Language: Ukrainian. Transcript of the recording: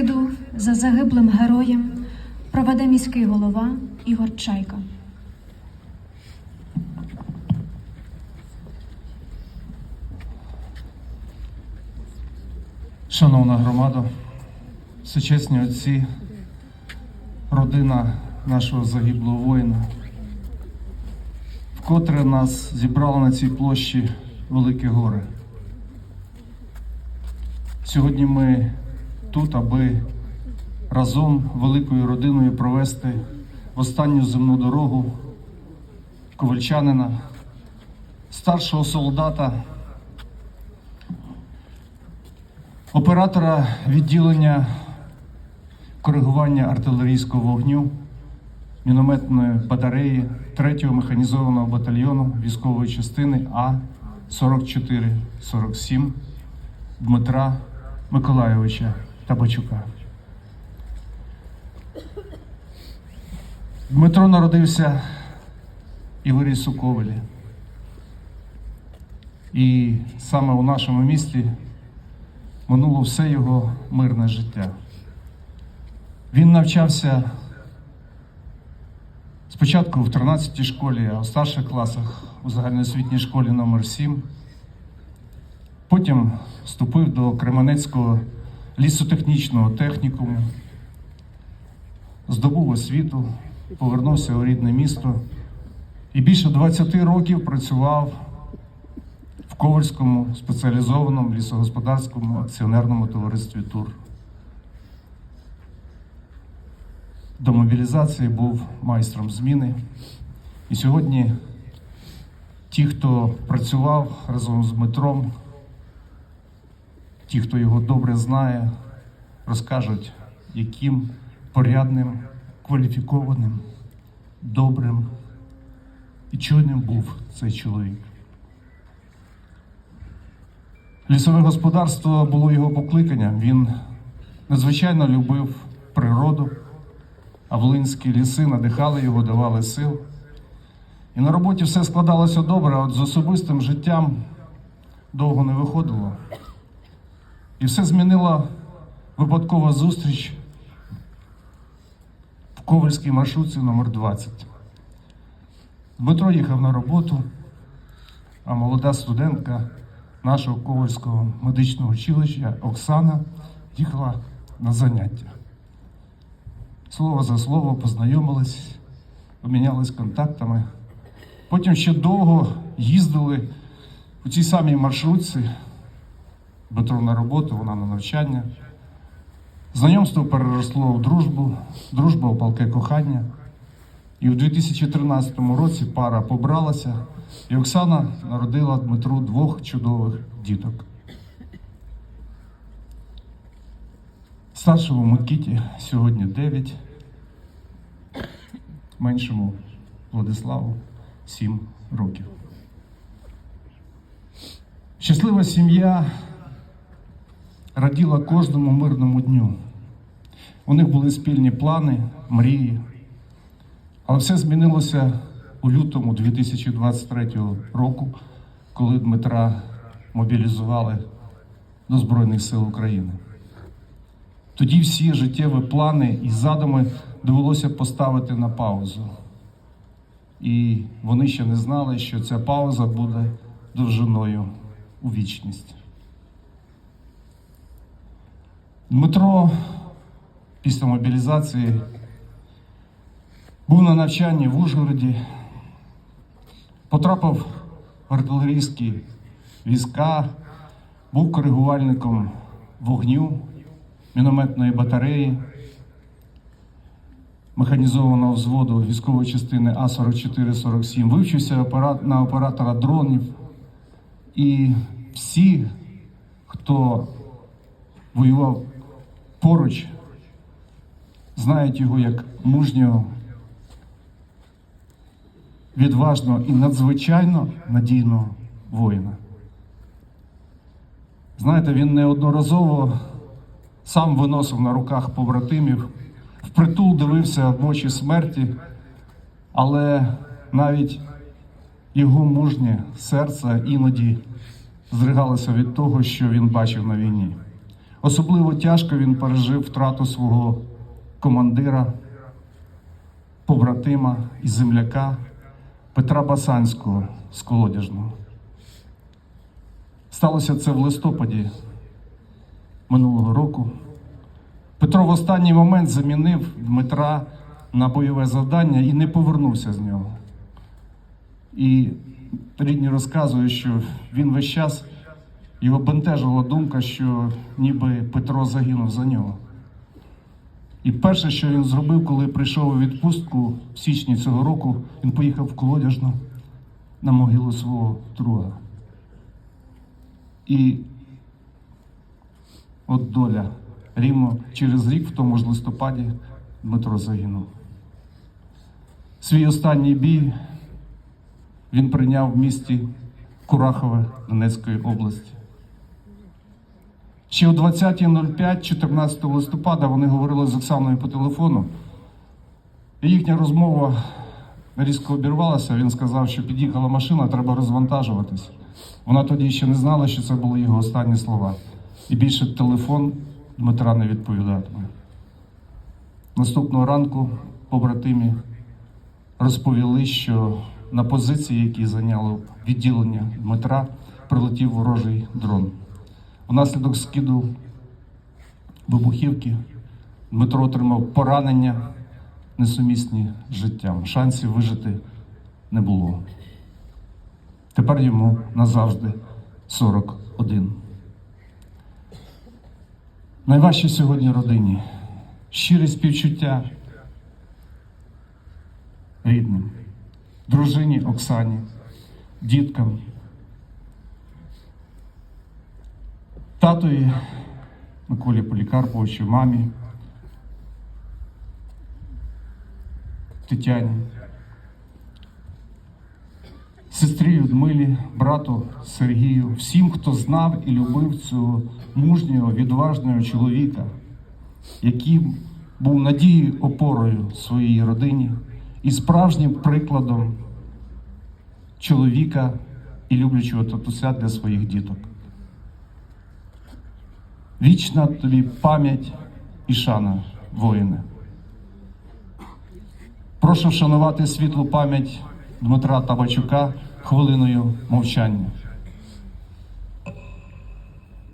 панахиду за загиблим героєм проведе міський голова Ігор Чайка. Шановна громада, всечесні отці, родина нашого загиблого воїна, вкотре нас зібрало на цій площі Велике горе. Сьогодні ми тут, аби разом великою родиною провести в останню земну дорогу ковальчанина, старшого солдата. оператора відділення коригування артилерійського вогню мінометної батареї 3-го механізованого батальйону військової частини А 4447 Дмитра Миколайовича Табачука. Дмитро народився і виріс у Ковелі. І саме у нашому місті минуло все його мирне життя. Він навчався спочатку в 13-й школі, а в старших класах у загальноосвітній школі номер 7 Потім вступив до Кременецького лісотехнічного технікуму, здобув освіту, повернувся у рідне місто і більше 20 років працював в Ковальському спеціалізованому лісогосподарському акціонерному товаристві Тур. До мобілізації був майстром зміни. І сьогодні ті, хто працював разом з Дмитром, ті, хто його добре знає, розкажуть, яким порядним, кваліфікованим, добрим і чуйним був цей чоловік. Лісове господарство було його покликанням. Він надзвичайно любив природу, а волинські ліси надихали його, давали сил. І на роботі все складалося добре, а от з особистим життям довго не виходило. І все змінила випадкова зустріч в Ковальській маршрутці номер 20 Дмитро їхав на роботу, а молода студентка нашого Ковальського медичного училища Оксана їхала на заняття. Слово за слово познайомились, обмінялись контактами. Потім ще довго їздили у цій самій маршрутці. Дмитро на роботу, вона на навчання. Знайомство переросло в дружбу, дружба у палке кохання. І у 2013 році пара побралася, і Оксана народила Дмитру двох чудових діток. Старшому Микиті сьогодні 9, меншому Владиславу 7 років. Щаслива сім'я раділа кожному мирному дню. У них були спільні плани, мрії. Але все змінилося у лютому 2023 року, коли Дмитра мобілізували до Збройних сил України. Тоді всі життєві плани і задуми довелося поставити на паузу. І вони ще не знали, що ця пауза буде довжиною у вічність. Дмитро після мобілізації був на навчанні в Ужгороді, потрапив в артилерійські війська, був коригувальником вогню, мінометної батареї, механізованого взводу військової частини А-44-47, вивчився на оператора дронів. І всі, хто воював поруч, знають його як мужнього, відважного і надзвичайно надійного воїна. Знаєте, він неодноразово сам виносив на руках побратимів, впритул дивився в очі смерті, але навіть його мужнє серце іноді зригалося від того, що він бачив на війні. Особливо тяжко він пережив втрату свого командира, побратима і земляка Петра Басанського з Колодяжного. Сталося це в листопаді минулого року. Петро в останній момент замінив Дмитра на бойове завдання і не повернувся з нього. І рідні розказують, що він весь час його бентежила думка, що ніби Петро загинув за нього. І перше, що він зробив, коли прийшов у відпустку в січні цього року, він поїхав в Колодяжну на могилу свого друга. І от доля. Рівно через рік, в тому ж листопаді, Дмитро загинув. Свій останній бій він прийняв в місті Курахове Донецької області. Ще о 20.05, 14 листопада, вони говорили з Оксаною по телефону. І їхня розмова різко обірвалася. Він сказав, що під'їхала машина, треба розвантажуватись. Вона тоді ще не знала, що це були його останні слова. І більше телефон Дмитра не відповідатиме. Наступного ранку побратимі розповіли, що на позиції, які зайняло відділення Дмитра, прилетів ворожий дрон. Внаслідок скиду вибухівки Дмитро отримав поранення, несумісні з життям. Шансів вижити не було. Тепер йому назавжди 41. Найважче сьогодні родині щире співчуття рідним, дружині Оксані, діткам, татові Миколі Полікарповичу, мамі, Тетяні, сестрі Людмилі, брату Сергію, всім, хто знав і любив цього мужнього, відважного чоловіка, який був надією опорою своїй родині і справжнім прикладом чоловіка і люблячого татуся для своїх діток. Вічна тобі пам'ять і шана, воїне. Прошу вшанувати світлу пам'ять Дмитра Табачука хвилиною мовчання.